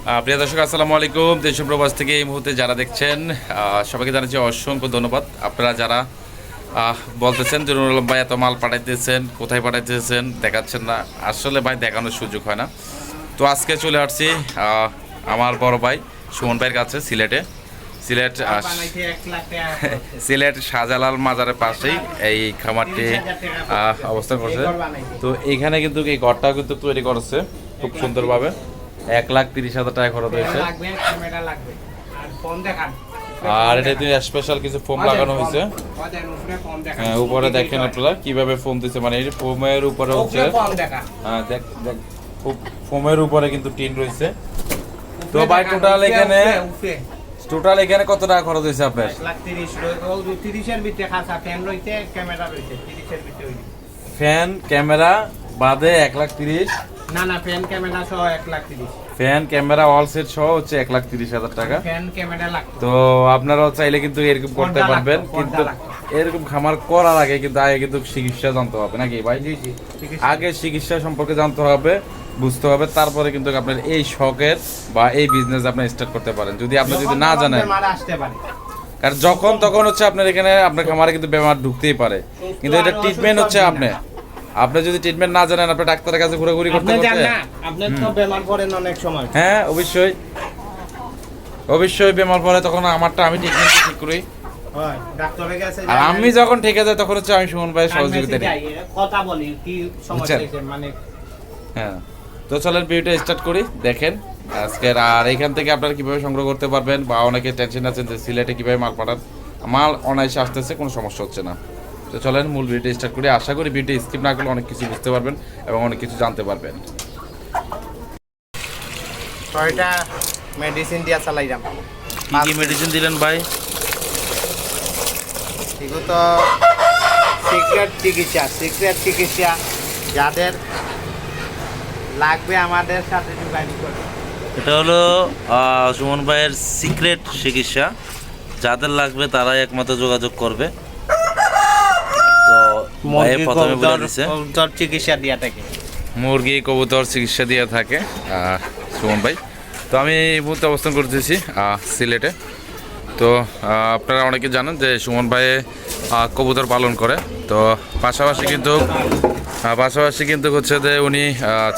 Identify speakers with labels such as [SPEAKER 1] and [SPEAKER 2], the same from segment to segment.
[SPEAKER 1] প্রিয় দর্শক, আসসালামু আলাইকুম। দেশ প্রবাস থেকে এই মুহূর্তে যারা দেখছেন সবাইকে জানাচ্ছি অসংখ্য ধন্যবাদ। আপনারা যারা বলতেছেন যে নুরুল ভাই এত মাল পাঠাইতেছেন, কোথায় পাঠাইতেছেন, দেখাচ্ছেন না। আসলে ভাই দেখানোর সুযোগ হয় না। তো আজকে চলে আসছি আমার বড় ভাই সুমন ভাইয়ের কাছে, সিলেটে। সিলেট। সিলেট শাহজালাল মাজারের পাশেই এই খামারটি অবস্থান করছে। তো এখানে কিন্তু এই ঘরটাও কিন্তু তৈরি করেছে খুব সুন্দরভাবে। এক লাখ তিরিশ হাজার টাকা খরচ হয়েছে।
[SPEAKER 2] আর ফোন দেখান।
[SPEAKER 1] স্পেশাল কিছু ফোম লাগানো হয়েছে। হ্যাঁ, উপরে দেখেন আপনারা কীভাবে ফোম দিচ্ছে। মানে এই ফোমের উপরে হচ্ছে হ্যাঁ, দেখ দেখ ফোমের উপরে কিন্তু টিন রয়েছে। তো ভাই টোটাল এখানে। টোটাল এখানে কত টাকা খরচ হয়েছে আপনার।
[SPEAKER 2] ফ্যান ক্যামেরা
[SPEAKER 1] বাদে এক লাখ তিরিশ।
[SPEAKER 2] না না ফ্যান ক্যামেরা সহ এক লাখ তিরিশ।
[SPEAKER 1] ফ্যান ক্যামেরা অল সেট সহ হচ্ছে লাখ তিরিশ হাজার টাকা।
[SPEAKER 2] ফ্যান ক্যামেরা লাগতো।
[SPEAKER 1] তো আপনারাও চাইলে কিন্তু এরকম করতে পারবেন। কিন্তু এরকম খামার করার আগে কিন্তু আগে কিন্তু চিকিৎসা জানতে হবে নাকি ভাই?
[SPEAKER 2] জি জি
[SPEAKER 1] আগে চিকিৎসা সম্পর্কে জানতে হবে বুঝতে হবে তারপরে কিন্তু আপনার এই শখের বা এই বিজনেস আপনি স্টার্ট করতে পারেন। যদি আপনি যদি না জানেন।
[SPEAKER 2] মারা আসতে পারে।
[SPEAKER 1] কারণ যখন তখন হচ্ছে আপনার এখানে আপনার খামারে কিন্তু বেমার ঢুকতেই পারে। কিন্তু এটা ট্রিটমেন্ট হচ্ছে
[SPEAKER 2] হবে
[SPEAKER 1] আপনি যদি ট্রিটমেন্ট না জানেন আপনি ডাক্তারের কাছে ঘোরাঘুরি করতে করতে
[SPEAKER 2] না আপনি তো বেমার পড়েন অনেক সময়।
[SPEAKER 1] হ্যাঁ অবশ্যই। অবশ্যই বেমার পড়ে তখন আমারটা আমি ট্রিটমেন্ট ঠিক করি।
[SPEAKER 2] হয় ডাক্তারের কাছে
[SPEAKER 1] আর আমি যখন ঠেকে যাই তখন হচ্ছে আমি সুমন ভাইয়ের সহযোগিতা নিই।
[SPEAKER 2] কথা বলি কি সমস্যা? মানে
[SPEAKER 1] হ্যাঁ। তো চলেন ভিডিওটা স্টার্ট করি দেখেন। আজকের আর এখান থেকে আপনারা কীভাবে সংগ্রহ করতে পারবেন বা অনেকে টেনশন আছেন যে সিলেটে কীভাবে মাল পাঠান। মাল অনায়াসে আসতেছে কোনো সমস্যা হচ্ছে না। তো চলেন মূল ভিডিওটা স্টার্ট করি। আশা করি ভিডিও স্কিপ না করলে অনেক কিছু বুঝতে পারবেন এবং অনেক কিছু জানতে পারবেন।
[SPEAKER 2] ছয়টা মেডিসিন দিয়া চালাইলাম।
[SPEAKER 1] কি কি মেডিসিন দিলেন ভাই?
[SPEAKER 2] এগুলো তো সিক্রেট চিকিৎসা সিক্রেট চিকিৎসা যাদের লাগবে আমাদের সাথে যোগাযোগ করবে
[SPEAKER 3] এটা হলো সুমন ভাইয়ের সিক্রেট চিকিৎসা। যাদের লাগবে তারাই একমাত্র যোগাযোগ করবে।
[SPEAKER 2] চিকিৎসা দিয়া থাকে।
[SPEAKER 1] মুরগি কবুতর চিকিৎসা দিয়ে থাকে সুমন ভাই। তো আমি এই মুহূর্তে অবস্থান করতেছি সিলেটে। তো আপনারা অনেকে জানেন যে সুমন ভাই কবুতর পালন করে। তো পাশাপাশি কিন্তু পাশাপাশি কিন্তু হচ্ছে যে উনি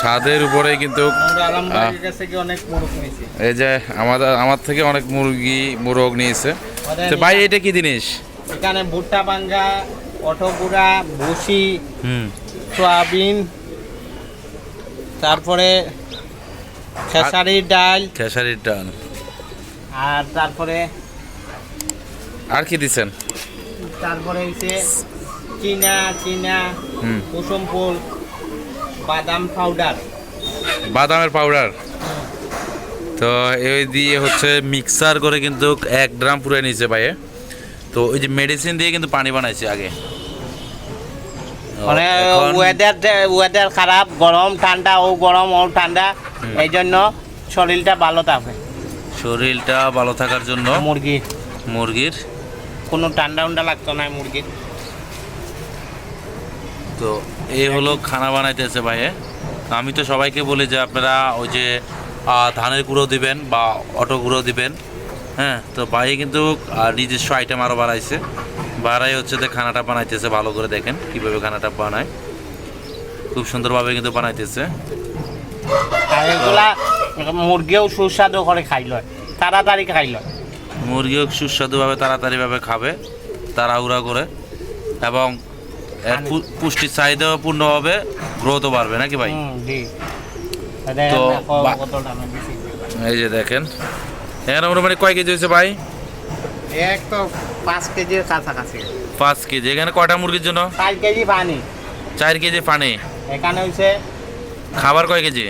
[SPEAKER 1] ছাদের উপরে কিন্তু
[SPEAKER 2] আমরা আলমবাগের কাছে কি অনেক মুরগ নিয়েছি।
[SPEAKER 1] এই যে আমাদের আমার থেকে অনেক মুরগি মুরগ নিয়েছে। তো ভাই এটা কি জিনিস?
[SPEAKER 2] এখানে ভুট্টা পাঙ্গা অটোগুড়া ভুসি সয়াবিন তারপরে খেসারির ডাল।
[SPEAKER 3] খেসারির ডাল।
[SPEAKER 2] আর তারপরে
[SPEAKER 1] আর কি দিচ্ছেন
[SPEAKER 2] তারপরে হচ্ছে চিনা চিনা কুসুম ফুল বাদাম পাউডার
[SPEAKER 1] বাদামের পাউডার তো এই দিয়ে হচ্ছে
[SPEAKER 3] মিক্সার করে কিন্তু
[SPEAKER 1] এক ড্রাম পুরে নিয়েছে ভাইয়ে। তো ওই যে মেডিসিন দিয়ে কিন্তু পানি বানাইছে আগে।
[SPEAKER 2] মানে ওয়েদার ওয়েদার খারাপ গরম ঠান্ডা ও গরম ও ঠান্ডা এই জন্য শরীরটা ভালো থাকে।
[SPEAKER 3] শরীরটা ভালো থাকার জন্য
[SPEAKER 2] মুরগি
[SPEAKER 3] মুরগির।
[SPEAKER 2] কোনো ঠান্ডা উন্ডা লাগতো না মুরগির।
[SPEAKER 3] তো এই হলো খানা বানাইতেছে ভাইয়ে। আমি তো সবাইকে বলি যে আপনারা ওই যে ধানের গুঁড়ো দিবেন বা অটো গুঁড়ো দিবেন। হ্যাঁ তো ভাই কিন্তু নিজস্ব আইটেম আরও বাড়াইছে বাড়াই হচ্ছে যে খানাটা বানাইতেছে ভালো করে দেখেন কীভাবে খানাটা বানায়। খুব সুন্দরভাবে কিন্তু বানাইতেছে।
[SPEAKER 2] আর এগুলা মুরগিও সুস্বাদু করে খাইল তাড়াতাড়ি খাইল
[SPEAKER 3] মুরগিও সুস্বাদুভাবে তাড়াতাড়িভাবে খাবে তাড়াহুড়া করে। এবং পু- পুষ্টির চাহিদাও পূর্ণ হবে গ্রোথও বাড়বে নাকি ভাই? তো
[SPEAKER 1] এই যে দেখেন এখানে মোটামুটি কয় কেজি হয়েছে ভাই?
[SPEAKER 2] এক তো পাঁচ কেজির কাছাকাছি।
[SPEAKER 1] পাঁচ কেজি। এখানে কয়টা মুরগির জন্য?
[SPEAKER 2] চার কেজি পানি।
[SPEAKER 1] চার কেজি পানি।
[SPEAKER 2] এখানে হচ্ছে
[SPEAKER 1] খাবার কয় কেজি?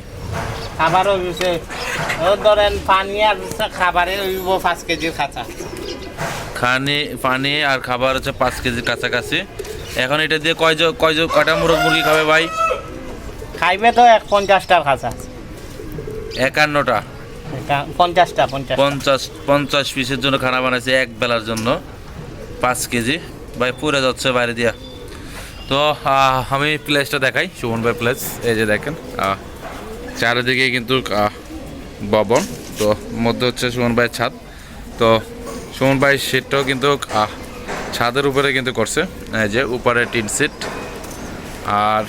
[SPEAKER 2] খাবারও হচ্ছে ও ধরেন পানি আর খাবারে হইব পাঁচ কেজির কাঁচা
[SPEAKER 1] খানি পানি আর খাবার হচ্ছে পাঁচ কেজির কাছাকাছি। এখন এটা দিয়ে কয় কয় কয়টা মুরগ মুরগি খাবে ভাই?
[SPEAKER 2] খাইবে তো এক পঞ্চাশটার কাঁচা
[SPEAKER 1] একান্নটা।
[SPEAKER 2] পঞ্চাশটা পঞ্চাশ
[SPEAKER 1] পঞ্চাশ পিসের জন্য খানা বানাইছে এক বেলার জন্য, পাঁচ কেজি। ভাই পুরে যাচ্ছে বাইরে দিয়া। তো আমি প্লেসটা দেখাই, সুমন ভাই প্লেস। এই যে দেখেন চারিদিকে কিন্তু ভবন তো, মধ্যে হচ্ছে সুমন ভাইয়ের ছাদ। তো, সুমন ভাই সিটটাও কিন্তু ছাদের উপরে কিন্তু করছে। এই যে, উপরে টিন সিট। আর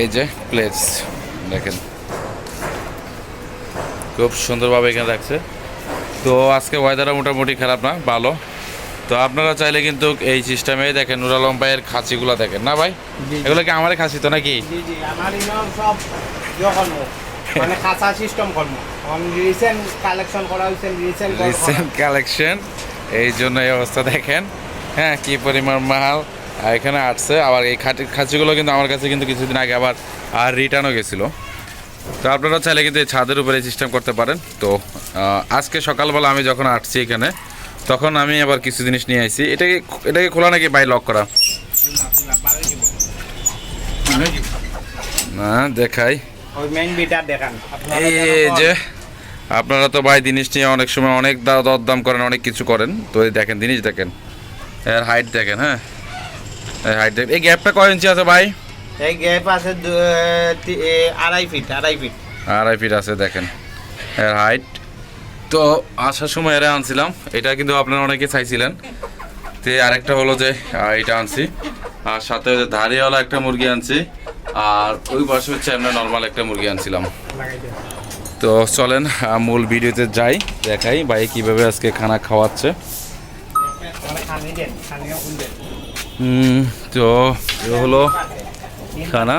[SPEAKER 1] এই যে, প্লেস। দেখেন খুব সুন্দরভাবে এখানে রাখছে। তো আজকে ওয়েদারও মোটামুটি খারাপ না ভালো। তো আপনারা চাইলে কিন্তু এই সিস্টেমে দেখেন নুর আলম ভাইয়ের খাঁচিগুলো দেখেন না ভাই? এগুলো কি আমারই খাসি তো নাকি?
[SPEAKER 2] ইয়ে মানে কাঁচা সিস্টেম কর্ম। রিসেন্ট কালেকশন করা হয়েছে রিসেন্ট
[SPEAKER 1] রিসেন্ট কালেকশন এই জন্য এই অবস্থা দেখেন। হ্যাঁ কি পরিমাণ মাল। এখানে আসছে আবার এই খাটি খাঁচিগুলো কিন্তু আমার কাছে কিন্তু কিছুদিন আগে আবার আর রিটার্নও গেছিল। তো আপনারা চাইলে কিন্তু ছাদের উপরে সিস্টেম করতে পারেন। তো আজকে সকালবেলা আমি যখন আসছি এখানে তখন আমি আবার কিছু জিনিস নিয়ে আসছি এটাকে এটাকে খোলা নাকি বাই লক করা? না দেখাই।
[SPEAKER 2] ওই মেইন বিটার দেখান। আপনারা
[SPEAKER 1] এই যে আপনারা তো ভাই জিনিস নিয়ে অনেক সময় অনেক দরদাম করেন অনেক কিছু করেন। তো এই দেখেন জিনিস দেখেন। এর হাইট দেখেন হ্যাঁ? এই হাইট দেখেন এই গ্যাপটা কয় ইঞ্চি আছে ভাই?
[SPEAKER 2] এই গ্যাপ আছে আড়াই ফিট আড়াই ফিট।
[SPEAKER 1] আড়াই ফিট আছে দেখেন। এর হাইট তো আসার সময় এরা আনছিলাম। এটা কিন্তু আপনারা অনেকে চাইছিলেন। তো আরেকটা হলো যে এটা আনছি। আর সাথে ওই যে ধারিওয়ালা একটা মুরগি আনছি। আর ওই পাশে হচ্ছে আমরা নর্মাল একটা মুরগি আনছিলাম। তো চলেন মূল ভিডিওতে যাই দেখাই ভাই কীভাবে আজকে খানা খাওয়াচ্ছে। হুম, তো এ হলো খানা।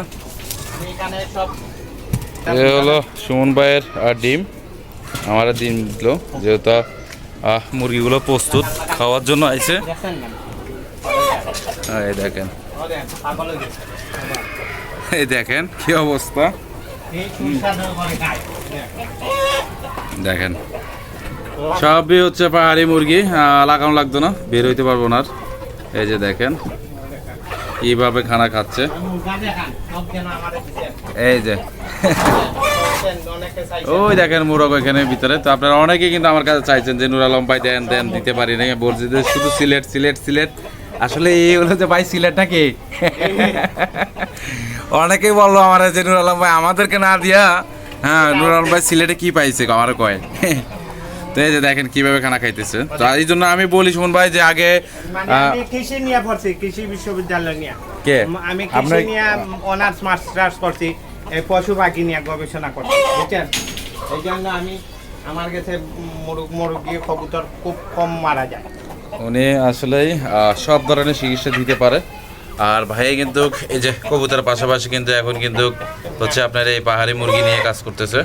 [SPEAKER 1] এ হলো সুমন ভাইয়ের আর ডিম। আমার ডিম দিল যেহেতু আহ, মুরগিগুলো প্রস্তুত খাওয়ার জন্য আইছে। এই দেখেন। এই দেখেন কি অবস্থা। দেখেন। সবই হচ্ছে পাহাড়ি মুরগি লাগানো লাগতো না বের হইতে পারব না। এই যে দেখেন। কীভাবে খানা খাচ্ছে। এই যে। ওই দেখেন মুরগ এখানে ভিতরে। তো আপনারা অনেকেই কিন্তু আমার কাছে চাইছেন যে নুর আলম ভাই দেন দেন, দিতে পারি না বলছি যে শুধু সিলেট সিলেট সিলেট। আসলে এই হলো যে ভাই, সিলেট নাকি? অনেকেই বলল আমার যে নুর আলম ভাই আমাদেরকে না দিয়া হ্যাঁ নুর আলম ভাই সিলেটে কি পাইছে আমার কয়। তো এই যে দেখেন কীভাবে খানা খাইতেছে। তো এই জন্য আমি বলি সুমন ভাই যে আগে
[SPEAKER 2] মানে কৃষি নিয়ে পড়ছি কৃষি বিশ্ববিদ্যালয় নিয়ে।
[SPEAKER 1] কে?
[SPEAKER 2] আমি কৃষি নিয়ে অনার্স মাস্টার্স করছি এই পশু পাখি নিয়ে গবেষণা করছি বুঝছেন? এই জন্য আমি আমার কাছে মুরগ মুরগি কবুতর খুব কম মারা যায়।
[SPEAKER 1] উনি আসলেই সব ধরনের চিকিৎসা দিতে পারে। আর ভাই কিন্তু এই যে কবুতর পাশাপাশি কিন্তু এখন কিন্তু হচ্ছে আপনার এই পাহাড়ি মুরগি নিয়ে কাজ করতেছে।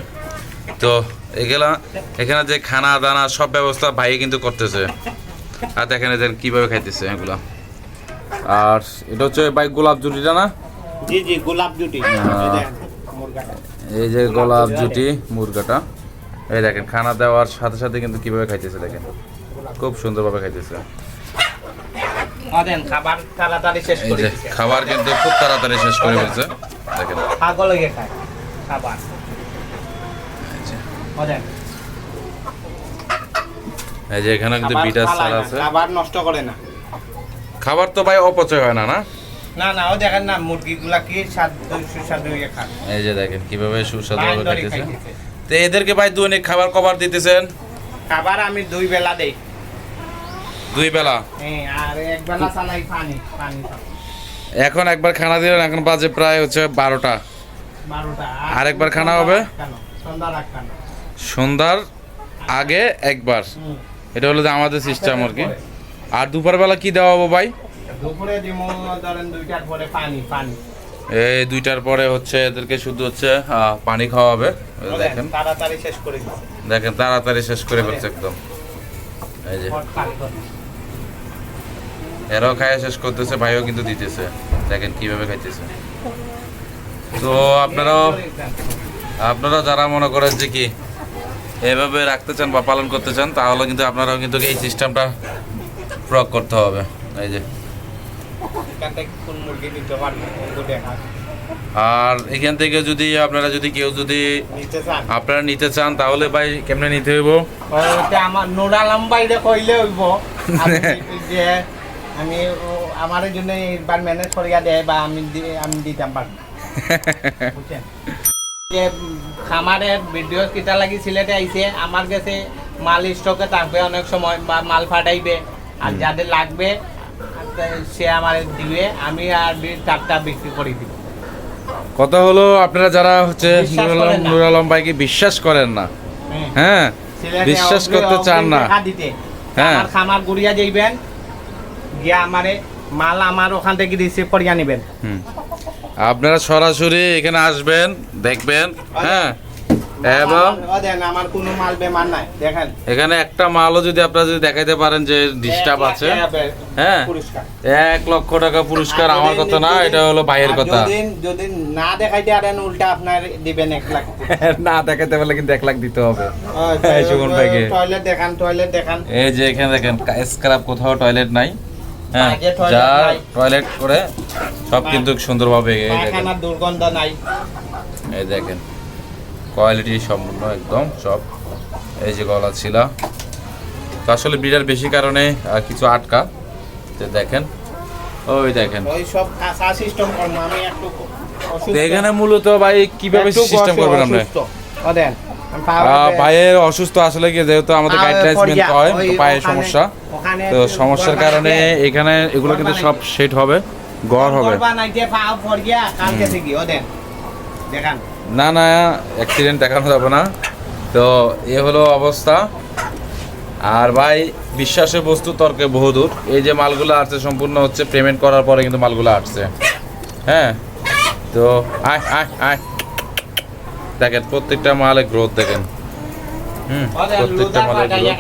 [SPEAKER 1] তো এগুলা এখানে যে খানা দানা সব ব্যবস্থা ভাই কিন্তু করতেছে। আর দেখেন এদের কীভাবে খাইতেছে এগুলা। আর এটা হচ্ছে ভাই গোলাপ জুটিটা না?
[SPEAKER 2] জি জি গোলাপ জুটি। এই মুরগাটা।
[SPEAKER 1] এই যে গোলাপ জুটি মুরগাটা। এই দেখেন খানা দেওয়ার সাথে সাথে কিন্তু কীভাবে খাইতেছে দেখেন। খুব সুন্দরভাবে খাইতেছে।
[SPEAKER 2] খাবার তাড়াতাড়ি শেষ করে দিছে।
[SPEAKER 1] খাবার কিন্তু খুব তাড়াতাড়ি শেষ করে ফেলছে। দেখেন।
[SPEAKER 2] হয়ে খায় খাবার।
[SPEAKER 1] এই যে এখানে কিন্তু বিটার
[SPEAKER 2] ফালায়
[SPEAKER 1] আছে।
[SPEAKER 2] খাবার নষ্ট করে না।
[SPEAKER 1] খাবার তো ভাই অপচয় হয় না না?
[SPEAKER 2] না না ও দেখেন না মুরগিগুলা কি স্বাদ সুস্বাদু হয়ে খায়।
[SPEAKER 1] এই যে দেখেন কীভাবে সুস্বাদু
[SPEAKER 2] ধরে
[SPEAKER 1] খাইতেছে। তো এদেরকে ভাই দৈনিক খাবার কবার দিতেছেন?
[SPEAKER 2] খাবার আমি দুই বেলা দেই।
[SPEAKER 1] দুই বেলা?
[SPEAKER 2] হ্যাঁ, আর এক বেলা চালাই পানি পানি
[SPEAKER 1] এখন একবার খানা দিলেন এখন বাজে প্রায় হচ্ছে বারোটা।
[SPEAKER 2] বারোটা।
[SPEAKER 1] আরেকবার খানা হবে?
[SPEAKER 2] সন্ধ্যা রাখ
[SPEAKER 1] সন্ধ্যার আগে একবার। এটা হলো যে আমাদের সিস্টেম আর কি। আর দুপুরবেলা কি দেওয়া হব ভাই?
[SPEAKER 2] দুপুরে ধরেন দুইটার পরে পানি পানি।
[SPEAKER 1] এই দুইটার পরে হচ্ছে এদেরকে শুধু হচ্ছে পানি খাওয়াবে। দেখেন।
[SPEAKER 2] তাড়াতাড়ি শেষ করে
[SPEAKER 1] দেখেন তাড়াতাড়ি শেষ করে ফেলছে একদম। এই যে। এরাও খায় শেষ করতেছে ভাইও কিন্তু দিতেছে। দেখেন কীভাবে খাইতেছে। তো আপনারাও আপনারা যারা মনে করেন যে কি এভাবে রাখতে চান বা পালন করতে চান তাহলে কিন্তু আপনারাও কিন্তু এই সিস্টেমটা প্রয়োগ করতে হবে। এই যে।
[SPEAKER 2] এখান থেকে কোন মুরগি নিতে পারবে?
[SPEAKER 1] আর এখান থেকে যদি আপনারা যদি কেউ যদি
[SPEAKER 2] নিতে চান।
[SPEAKER 1] আপনারা নিতে চান তাহলে ভাই কেমনে নিতে হইব?
[SPEAKER 2] আমার নোডালাম বাইরে কইলে হইব। যে আমি আমার জন্য এবার ম্যানেজ করিয়া দেয় বা আমি আমি দিতাম বুঝছেন? যে খামারের ভিডিও কিতা লাগি সিলেটে আইছে আমার কাছে মাল স্টকে থাকবে অনেক সময় বা মাল ফাটাইবে আর যাদের লাগবে সে আমার দিবে আমি আর বি- বিক্রি করে দিব
[SPEAKER 1] কথা হলো আপনারা যারা হচ্ছে নুর আলম। ভাইকে বিশ্বাস করেন না
[SPEAKER 2] হ্যাঁ।
[SPEAKER 1] হ্যাঁ বিশ্বাস করতে চান না হ্যাঁ।
[SPEAKER 2] খামার গুড়িয়া যাইবেন গিয়া আমারে মাল আমার ওখান থেকে রিসিভ করিয়া নেবেন
[SPEAKER 1] হুম। আপনারা সরাসরি এখানে আসবেন দেখবেন হ্যাঁ? এবং
[SPEAKER 2] আমার- কোনো মাল বেমার নাই দেখেন
[SPEAKER 1] এখানে একটা মালও যদি আপনারা যদি দেখাইতে পারেন যে ডিস্টার্ব আছে হ্যাঁ? এক লক্ষ টাকা পুরস্কার আমার কথা না এটা হলো ভাইয়ের কথা।
[SPEAKER 2] যদি না দেখাইতে পারেন উল্টা আপনার দিবেন এক লাখ।
[SPEAKER 1] না দেখাইতে পারলে কিন্তু এক লাখ দিতে হবে। সুমন ভাইকে।
[SPEAKER 2] টয়লেট দেখান টয়লেট দেখান।
[SPEAKER 1] এই যে এখানে দেখেন স্ক্রাব কোথাও টয়লেট নাই। হ্যাঁ যা টয়লেট করে সব কিন্তু সুন্দরভাবে দেখেন।
[SPEAKER 2] দুর্গন্ধ নাই।
[SPEAKER 1] এই দেখেন কোয়ালিটি সম্পূর্ণ একদম সব। এই যে গলা ছিল। তো আসলে বিড়ার বেশি কারণে কিছু আটকা। তো দেখেন ওই দেখেন।
[SPEAKER 2] ওই সব সিস্টেম আমি একটু
[SPEAKER 1] এখানে মূলত ভাই কীভাবে সিস্টেম করবেন আমরা
[SPEAKER 2] অসুস্থ।
[SPEAKER 1] পায়ের অসুস্থ আসলে কি যেহেতু আমাদের গাইডলাইন্স মেনতে হয় তো পায়ের সমস্যা। তো সমস্যার কারণে এখানে এগুলো কিন্তু সব সেট হবে গড় হবে। না না অ্যাক্সিডেন্ট দেখানো যাবে না। তো এ হলো অবস্থা। আর ভাই বিশ্বাসের বস্তু তর্কে বহুদূর এই যে মালগুলো আসছে সম্পূর্ণ হচ্ছে পেমেন্ট করার পরে কিন্তু মালগুলো আসছে। হ্যাঁ? তো আয় আয় আয়। দেখেন প্রত্যেকটা মালে গ্রোথ দেখেন। হুম প্রত্যেকটা মালে গ্রোথ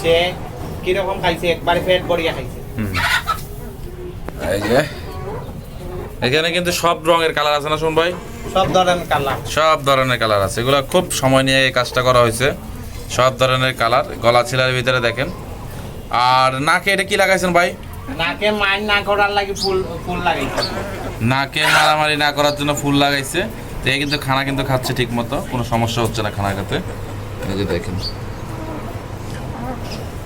[SPEAKER 2] সে কীরকম খাইছে একবার খাইছে।
[SPEAKER 1] হুম। এই যে এখানে কিন্তু সব রঙের কালার আছে না শুন ভাই?
[SPEAKER 2] সব ধরনের কালার
[SPEAKER 1] সব ধরনের কালার আছে। এগুলো খুব সময় নিয়ে এই কাজটা করা হয়েছে। সব ধরনের কালার গলা ছিলার ভিতরে দেখেন। আর নাকে এটা কি লাগাইছেন ভাই?
[SPEAKER 2] নাকে মাইন না করার লাগে ফুল ফুল লাগাইছে
[SPEAKER 1] নাকে মারামারি না করার জন্য ফুল লাগাইছে। তো এই কিন্তু খানা কিন্তু খাচ্ছে ঠিক মতো কোনো সমস্যা হচ্ছে না খানা খেতে এই যে দেখেন।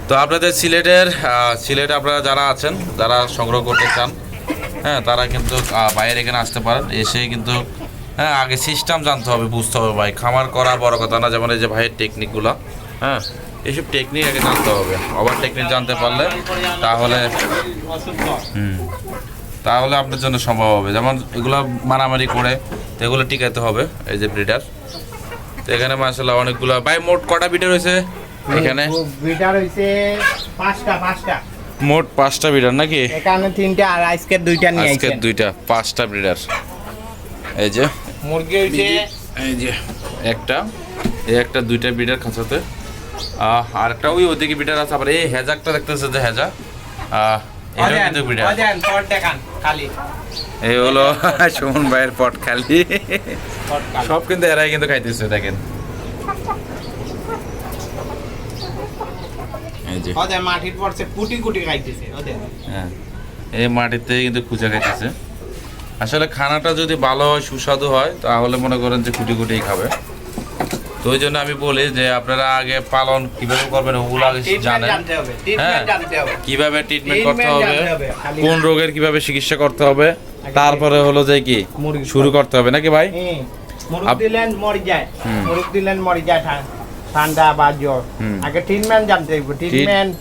[SPEAKER 1] তো আপনাদের সিলেটের সিলেটে আপনারা যারা আছেন, যারা সংগ্রহ করতে চান হ্যাঁ তারা কিন্তু বাইরে এখানে আসতে পারেন। এসে কিন্তু হ্যাঁ আগে সিস্টেম জানতে হবে, বুঝতে হবে ভাই। খামার করা বড় কথা না, যেমন এই যে ভাইয়ের টেকনিকগুলো হ্যাঁ এইসব টেকনিক আগে জানতে হবে। আবার টেকনিক জানতে পারলে তাহলে, হুম। তাহলে আপনার জন্য সম্ভব হবে। যেমন এগুলো মারামারি করে তো এগুলো টিকাতে হবে এই যে ব্রিডার তো এখানে মাসাল্লাহ অনেকগুলো ভাই মোট কটা ব্রিডার হয়েছে এখানে?
[SPEAKER 2] বিটার হইছে পাঁচটা পাঁচটা।
[SPEAKER 1] মোট পাঁচটা ব্রিডার নাকি?
[SPEAKER 2] এখানে তিনটা আর আজকে দুইটা নিয়ে
[SPEAKER 1] আজকে দুইটা পাঁচটা ব্রিডার এই যে।
[SPEAKER 2] মুরগি হইছে
[SPEAKER 1] এই যে একটা। এই একটা দুইটা ব্রিডার খাঁচাতে। আর একটা ওই ওদিকে ব্রিডার আছে আবার এই হেজাকটা দেখতেছে যে হেজা। এই হলো সুমন ভাইয়ের পট খালি। সব কিন্তু এরাই কিন্তু খাইতেছে দেখেন।
[SPEAKER 2] মাটির কুটি কুটি খাইতেছে
[SPEAKER 1] হ্যাঁ। এই মাটিতে কিন্তু খুঁজে খাইতেছে। আসলে খানাটা যদি ভালো হয় সুস্বাদু হয় তাহলে মনে করেন যে কুটি কুটিই খাবে। তো ওই জন্য আমি বলি যে আপনারা আগে পালন কীভাবে করবেন ওগুলো আগে জানেন। হ্যাঁ কীভাবে ট্রিটমেন্ট করতে হবে কোন রোগের কীভাবে চিকিৎসা করতে হবে তারপরে হলো যে কি শুরু করতে হবে নাকি ভাই?
[SPEAKER 2] মুরগ দিলেন মরে যায়। মুরগ দিলেন মরে যায় ঠান্ডা বা জ্বর। আগে ট্রিটমেন্ট জানতে হবে ট্রিটমেন্ট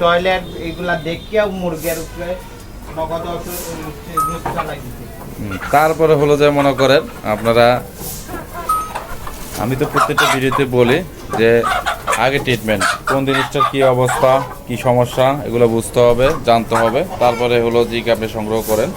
[SPEAKER 2] টয়লেট এগুলা দেখিয়াও মুরগের উপরে নগদ ওষুধ চালাই দিতে।
[SPEAKER 1] তারপরে হলো যে মনে করেন আপনারা আমি তো প্রত্যেকটা ভিডিওতে বলি যে আগে ট্রিটমেন্ট কোন জিনিসটার কী অবস্থা, কি সমস্যা, এগুলো বুঝতে হবে, জানতে হবে। তারপরে হলো জিকে আপনি সংগ্রহ করেন।